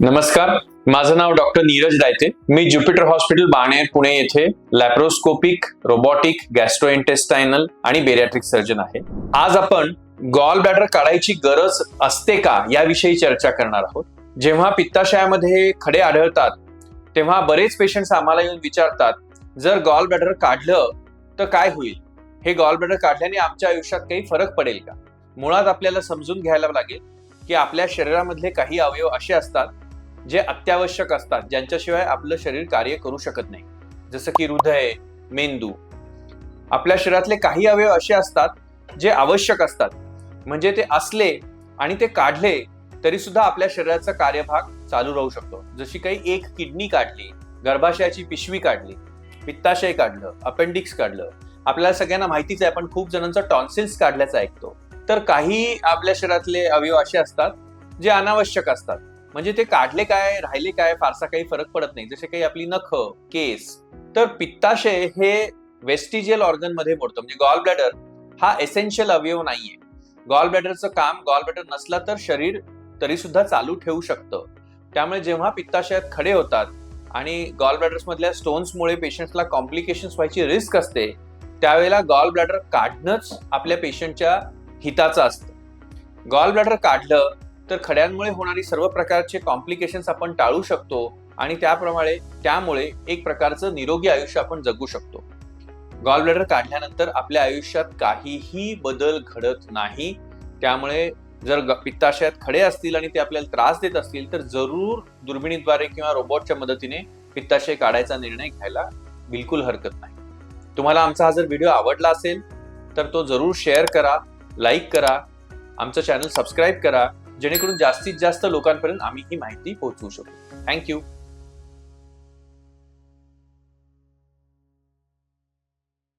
नमस्कार माझं नाव डॉक्टर नीरज दायते मी ज्युपिटर हॉस्पिटल बाणेर पुणे येथे लॅप्रोस्कोपिक रोबोटिक गॅस्ट्रोइंटेस्टायनल आणि बेरियाट्रिक सर्जन आहे. आज आपण गॉल बॅटर काढायची गरज असते का याविषयी चर्चा करणार आहोत. जेव्हा पित्ताशयामध्ये खडे आढळतात तेव्हा बरेच पेशंट्स आम्हाला येऊन विचारतात जर गॉल बॅटर काढलं तर काय होईल? हे गॉल बॅडर काढल्याने आमच्या आयुष्यात काही फरक पडेल का? मुळात आपल्याला समजून घ्यायला लागेल की आपल्या शरीरामधले काही अवयव असे असतात जे अत्यावश्यक असतात ज्यांच्याशिवाय आपलं शरीर कार्य करू शकत नाही. जसं की हृदय मेंदू. आपल्या शरीरातले काही अवयव असे असतात जे आवश्यक असतात. म्हणजे ते असले आणि ते काढले तरी सुद्धा आपल्या शरीराचा कार्यभाग चालू राहू शकतो. जशी काही एक किडनी काढली गर्भाशयाची पिशवी काढली पित्ताशय काढलं अपेंडिक्स काढलं. आपल्याला सगळ्यांना माहितीच आहे आपण खूप जणांचा टॉन्सिल्स काढल्याचं ऐकतो. तर काही आपल्या शरीरातले अवयव असे असतात जे अनावश्यक असतात. म्हणजे ते काढले काय राहिले काय फारसा काही फरक पडत नाही. जसे काही आपली नख केस तर पित्ताशय हे वेस्टिजियल ऑर्गनमध्ये मोडतं. म्हणजे गॉल ब्लॅडर हा एसेन्शियल अवयव नाहीये. गॉल ब्लॅडरचं काम गॉल ब्लॅडर नसला तर शरीर तरी सुद्धा चालू ठेवू शकतं. त्यामुळे जेव्हा पित्ताशयात खडे होतात आणि गॉल ब्लॅडर्स मधल्या स्टोन्समुळे पेशंटला कॉम्प्लिकेशन्स व्हायची रिस्क असते त्यावेळेला गॉल ब्लॅडर काढणंच आपल्या पेशंटच्या हिताचं असतं. गॉल ब्लॅडर काढलं तर खड्यांमुळे होणारी सर्व प्रकारचे कॉम्प्लिकेशन्स आपण टाळू शकतो आणि त्याप्रमाणे त्यामुळे एक प्रकारचं निरोगी आयुष्य आपण जगू शकतो. गॉलब्लॅडर काढल्यानंतर आपल्या आयुष्यात काहीही बदल घडत नाही. त्यामुळे जर पित्ताशयात खडे असतील आणि ते आपल्याला त्रास देत असतील तर जरूर दुर्बिणीद्वारे किंवा रोबोटच्या मदतीने पित्ताशय काढायचा निर्णय घ्यायला बिलकुल हरकत नाही. तुम्हाला आमचा हा जर व्हिडिओ आवडला असेल तर तो जरूर शेअर करा लाईक करा आमचं चॅनल सबस्क्राईब करा. जेणेकरून जास्तीत जास्त लोकांपर्यंत आम्ही ही माहिती पोहोचवू शकू. थँक्यू